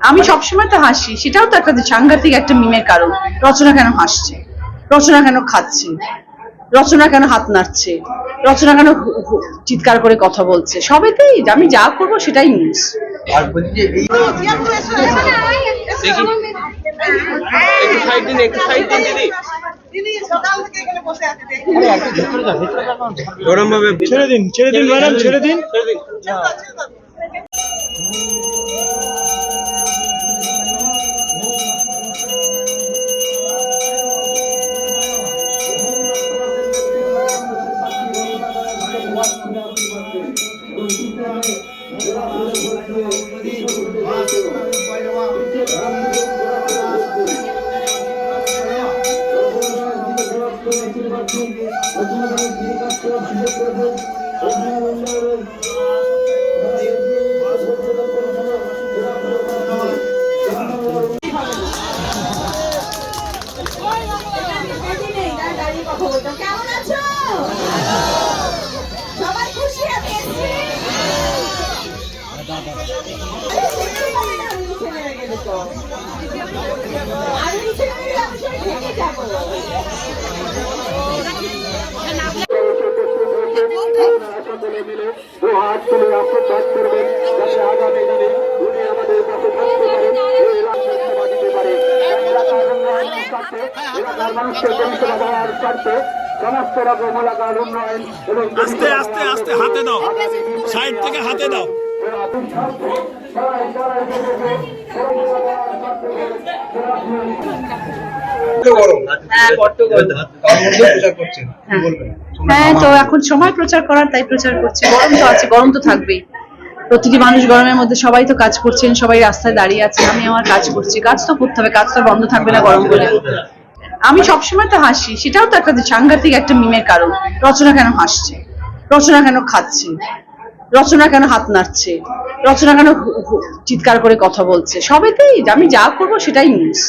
আমি সবসময় তো হাসি সেটাও তো একটা সাংঘাতিক একটা মিমের কারণ। রচনা কেন হাসছে? রচনা কেন খাচ্ছে? রচনা কেন হাত নাড়ছে? রচনা কেন চিৎকার করে কথা বলছে? সবেতেই আমি যা করব সেটাই নিউজ আর বলছি ছেড়ে দিন ছেড়ে দিন ম্যাডাম ছেড়ে দিন। ছেড়ে দিন। কেমন আছো সবাই খুশি আমি এসেছি সবাই থেকে যাব তুলে আশীর্বাদ করবেন যাতে আগামী আমাদের পাশে থাকতে পারেন এলাকার মানুষকে পরিষেবা দেওয়ার স্বার্থে সমস্ত এবং আস্তে আস্তে আস্তে, হাতে দাও সাইড থেকে হাতে দাও গরম হ্যাঁ, বড্ড গরম। তার মধ্যে প্রচার করছেন কি বলবেন হ্যাঁ তো এখন সময় প্রচার করার, তাই প্রচার করছে। গরম তো আছে, গরম তো থাকবেই। প্রতিটি মানুষ গরমের মধ্যে, সবাই তো কাজ করছেন, সবাই রাস্তায় দাঁড়িয়ে আছে, আমি আমার কাজ করছি। কাজ তো করতে হবে, কাজ তো বন্ধ থাকবে না গরম বলে। আমি সবসময় তো হাসি, সেটাও তো একটা সাংঘাতিক একটা মিমের কারণ। রচনা কেন হাসছে? রচনা কেন খাচ্ছে? রচনা কেন হাত নাড়ছে? রচনা কেন চিৎকার করে কথা বলছে? সবেতেই আমি যা করব সেটাই নিউজ